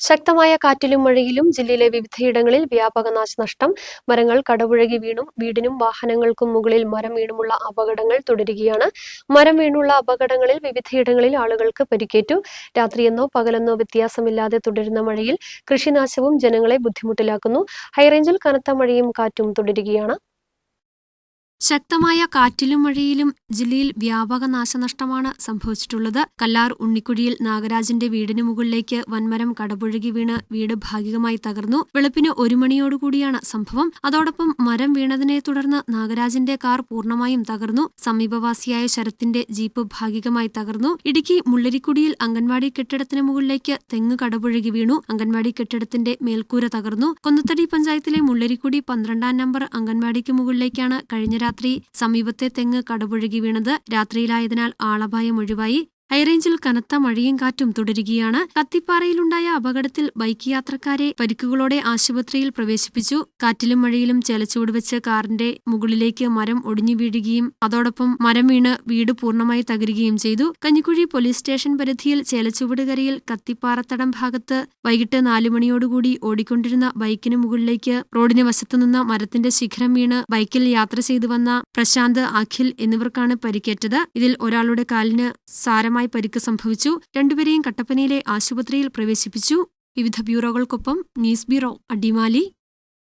ശക്തമായ കാറ്റിലും മഴയിലും ജില്ലയിലെ വിവിധയിടങ്ങളിൽ വ്യാപക നാശനഷ്ടം. മരങ്ങൾ കടപുഴകി വീണും. വീടിനും വാഹനങ്ങൾക്കും മുകളിൽ മരം വീണുമുള്ള അപകടങ്ങൾ തുടരുകയാണ്. മരം വീണുള്ള അപകടങ്ങളിൽ വിവിധയിടങ്ങളിൽ ആളുകൾക്ക് പരിക്കേറ്റു. രാത്രിയെന്നോ പകലെന്നോ വ്യത്യാസമില്ലാതെ തുടരുന്ന മഴയിൽ കൃഷിനാശവും ജനങ്ങളെ ബുദ്ധിമുട്ടിലാക്കുന്നു. ഹൈറേഞ്ചിൽ കനത്ത മഴയും കാറ്റും തുടരുകയാണ്. ശക്തമായ കാറ്റിലും മഴയിലും ജില്ലയിൽ വ്യാപക നാശനഷ്ടമാണ് സംഭവിച്ചിട്ടുള്ളത്. കല്ലാർ ഉണ്ണിക്കുഴിയിൽ നാഗരാജന്റെ വീടിന് മുകളിലേക്ക് വൻമരം കടപുഴകി വീണ് വീട് ഭാഗികമായി തകർന്നു. വെളുപ്പിന് ഒരു മണിയോടുകൂടിയാണ് സംഭവം. അതോടൊപ്പം മരം വീണതിനെ തുടർന്ന് നാഗരാജന്റെ കാർ പൂർണമായും തകർന്നു. സമീപവാസിയായ ശരത്തിന്റെ ജീപ്പ് ഭാഗികമായി തകർന്നു. ഇടുക്കി മുള്ളരിക്കുടിയിൽ അംഗൻവാടി കെട്ടിടത്തിന് മുകളിലേക്ക് തെങ്ങ് കടപുഴകി വീണു. അംഗൻവാടി കെട്ടിടത്തിന്റെ മേൽക്കൂര തകർന്നു. കൊന്നത്തടി പഞ്ചായത്തിലെ മുള്ളരിക്കുടി പന്ത്രണ്ടാം നമ്പർ അംഗൻവാടിക്ക് മുകളിലേക്കാണ് കഴിഞ്ഞ രാത്രി സമീപത്തെ തെങ്ങ് കടപുഴകി വീണത് രാത്രിയിലായതിനാൽ ആളപായം ഒഴിവായി ഹൈറേഞ്ചിൽ കനത്ത മഴയും കാറ്റും തുടരുകയാണ്. കത്തിപ്പാറയിലുണ്ടായ അപകടത്തിൽ ബൈക്ക് യാത്രക്കാരെ പരിക്കുകളോടെ ആശുപത്രിയിൽ പ്രവേശിപ്പിച്ചു. കാറ്റിലും മഴയിലും ചെലച്ചുവട് വെച്ച് കാറിന്റെ മുകളിലേക്ക് മരം ഒടിഞ്ഞു വീഴുകയും അതോടൊപ്പം മരം വീണ് വീട് പൂർണമായി തകരുകയും ചെയ്തു. കഞ്ഞിക്കുഴി പോലീസ് സ്റ്റേഷൻ പരിധിയിൽ ചേലച്ചുവടുകരയിൽ കത്തിപ്പാറത്തടം ഭാഗത്ത് വൈകിട്ട് നാലുമണിയോടുകൂടി ഓടിക്കൊണ്ടിരുന്ന ബൈക്കിന് മുകളിലേക്ക് റോഡിന് വശത്തുനിന്ന മരത്തിന്റെ ശിഖരം വീണ് ബൈക്കിൽ യാത്ര ചെയ്തു വന്ന പ്രശാന്ത് അഖിൽ എന്നിവർക്കാണ് പരിക്കേറ്റത്. ഇതിൽ ഒരാളുടെ കാലിന് സാരമായി പരിക്ക് സംഭവിച്ചു. രണ്ടുപേരെയും കട്ടപ്പനയിലെ ആശുപത്രിയിൽ പ്രവേശിപ്പിച്ചു. വിവിധ ബ്യൂറോകൾക്കൊപ്പം ന്യൂസ് ബ്യൂറോ അടിമാലി.